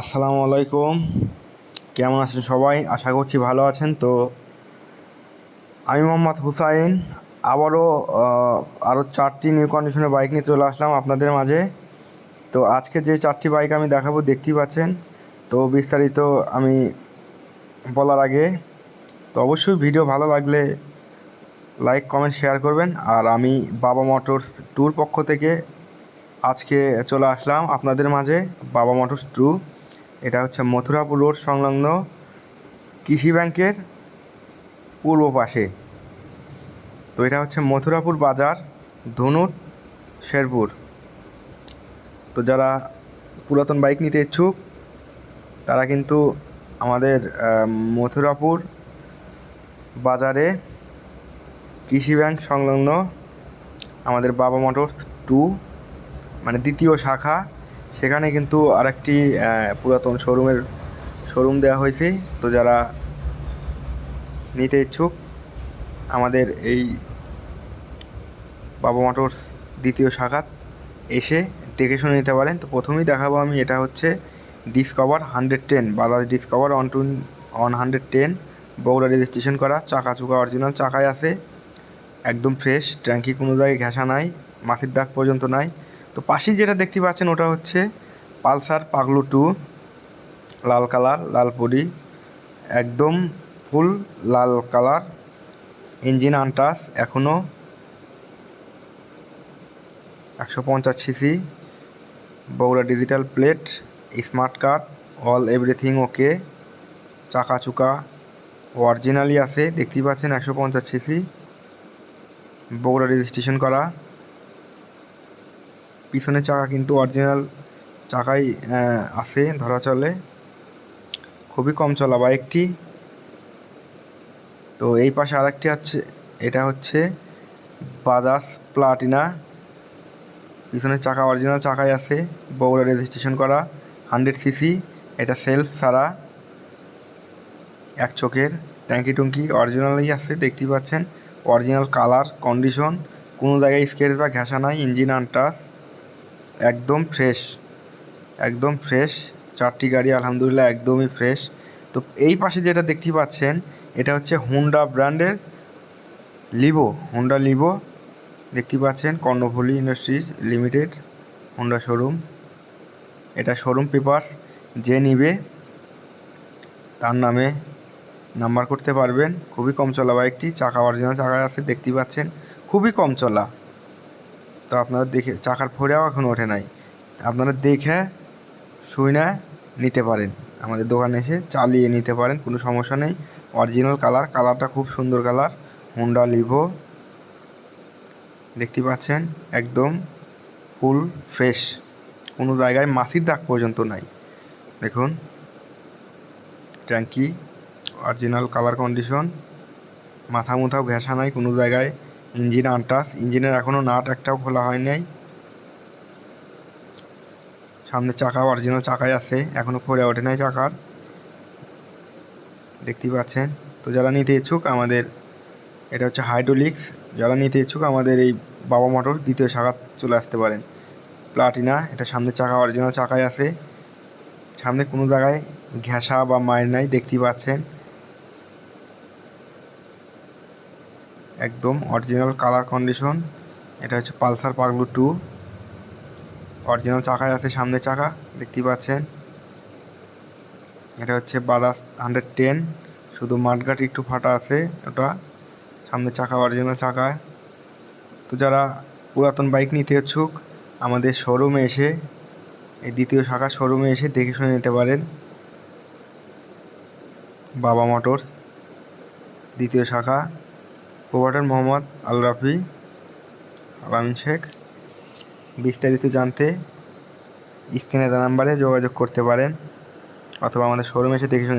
আসসালামু আলাইকুম। কেমন আছেন সবাই? আশা করছি ভালো আছেন। তো আমি মোহাম্মদ হুসাইন। আবারও আরও চারটি নিউ কন্ডিশনের বাইক নিয়ে চলে আসলাম আপনাদের মাঝে। তো আজকে যে চারটি বাইক আমি দেখাবো, দেখতেই পাচ্ছেন। তো বিস্তারিত আমি বলার আগে, তো অবশ্যই ভিডিও ভালো লাগলে লাইক কমেন্ট শেয়ার করবেন। আর আমি বাবা মোটরস ট্যুর পক্ষ থেকে আজকে চলে আসলাম আপনাদের মাঝে বাবা মোটরস ট্যু এটা হচ্ছে মথুরাপুর রোড সংলগ্ন কৃষি ব্যাংকের পূর্ব পাশে। তো এটা হচ্ছে মথুরাপুর বাজার ধনুট শেরপুর। তো যারা পুরাতন বাইক নিতে ইচ্ছুক, তারা কিন্তু আমাদের মথুরাপুর বাজারে কৃষি ব্যাংক সংলগ্ন আমাদের বাবা মোটর টু মানে দ্বিতীয় শাখা সেখানে কিন্তু আরেকটি পুরাতন শোরুমের শোরুম দেওয়া হয়েছে। তো যারা নিতে ইচ্ছুক, আমাদের এই বাবা মোটরস দ্বিতীয় শাখাত এসে দেখে শুনে নিতে পারেন। তো প্রথমেই দেখাবো আমি, এটা হচ্ছে Discover hundred ten Bajaj Discover on two one hundred ten Bogura registration করা চাকা চুকা অরিজিনাল চাকায় আছে, একদম ফ্রেশ ট্যাঙ্কি কোনো জায়গায় ঘেঁষা নাই মাছির দাগ পর্যন্ত নাই। তো পাশেই যেটা দেখতে পাচ্ছেন ওটা হচ্ছে পালসার পাগলু টু, লাল কালার, লাল পরি একদম ফুল লাল কালার, ইঞ্জিন আনটাস এখনও একশো পঞ্চাশ CC, Bogura digital plate, smart card, all everything okay চাকা চুকা অরিজিনালি আছে, দেখতেই পাচ্ছেন একশো পঞ্চাশ সিসি, বগুড়া রেজিস্ট্রেশন করা। পিছনের চাকা কিন্তু অরিজিনাল চাকাই আছে, ধরা চলে। খুবই কম চলা। বাইকটি তো এই পাশে আরেকটি হচ্ছে এটা হচ্ছে বাজাজ প্লাটিনা। পিছনের চাকা অরিজিনাল চাকাই আছে, বগুড়া রেজিস্ট্রেশন করা, হান্ড্রেড সিসি, এটা সেলফ ছাড়া এক চোখের, ট্যাঙ্কি টুঙ্কি। অরিজিনালই আছে, দেখতেই পাচ্ছেন। অরিজিনাল কালার কন্ডিশন কোনো জায়গায় স্কেচ বা ঘেঁষা নাই ইঞ্জিন আনটাস একদম ফ্রেশ একদম ফ্রেশ চারটি গাড়ি আলহামদুলিল্লাহ একদমই ফ্রেশ তো এই পাশে যেটা দেখতে পাচ্ছেন, এটা হচ্ছে হুন্ডা ব্র্যান্ডের লিভো হুন্ডা লিভো দেখতে পাচ্ছেন Karnaphuli industries limited Honda showroom এটা শোরুম পেপারস যে নিবে, তার নামে নাম্বার করতে পারবেন। খুবই কম চলা বাইকটি চাকা অরিজিনাল চাকা আছে, দেখতে পাচ্ছেন। খুবই কম চলা। তো আপনারা দেখে চাকার ফোরেও এখন ওঠে নাই। আপনারা দেখে শুই না নিতে পারেন। আমাদের দোকানে এসে চালিয়ে নিতে পারেন, কোনো সমস্যা নেই। অরিজিনাল কালার কালারটা খুব সুন্দর কালার হুন্ডা লিভো দেখতে পাচ্ছেন, একদম ফুল ফ্রেশ কোনো জায়গায় মাছির দাগ পর্যন্ত নাই। দেখুন, ট্যাঙ্কি অরিজিনাল কালার কন্ডিশন মাথা মুথাও ঘেঁষা নাই কোনো জায়গায়। ইঞ্জিন আনটাস ইঞ্জিনের এখনও নাট একটাও খোলা হয় নাই। সামনে চাকা অরিজিনাল চাকাই আছে। এখনও পরে ওঠে নাই চাকার। দেখতেই পাচ্ছেন। তো যারা নিতে ইচ্ছুক, আমাদের এটা হচ্ছে হাইড্রোলিক্স যারা নিতে ইচ্ছুক, আমাদের এই বাবা মোটর দ্বিতীয় শাখা চলে আসতে পারেন। প্লাটিনা এটা সামনে চাকা অরিজিনাল চাকাই আছে। সামনে কোনো জায়গায় ঘেঁষা বা মায়ের নাই, দেখতেই পাচ্ছেন। একদম অরিজিনাল কালার কন্ডিশন এটা হচ্ছে পালসার পাগলু টু। অরিজিনাল চাকায় আছে সামনে চাকা, দেখতেই পাচ্ছেন। এটা হচ্ছে বাজাজ হান্ড্রেড টেন শুধু মাঠঘাট একটু ফাটা আছে ওটা। সামনে চাকা অরিজিনাল চাকায়। তো যারা পুরাতন বাইক নিতে ইচ্ছুক, আমাদের শোরুমে এসে, এই দ্বিতীয় শাখা শোরুমে এসে দেখে শুনে নিতে পারেন। বাবা মোটরস, দ্বিতীয় শাখা। প্রোভাইডার মোহাম্মদ আল রাফি আলামিন শেখ। বিস্তারিত জানতে স্ক্রিনে দেওয়া নাম্বারে যোগাযোগ করতে পারেন অথবা আমাদের শোরুমে এসে দেখে শুনে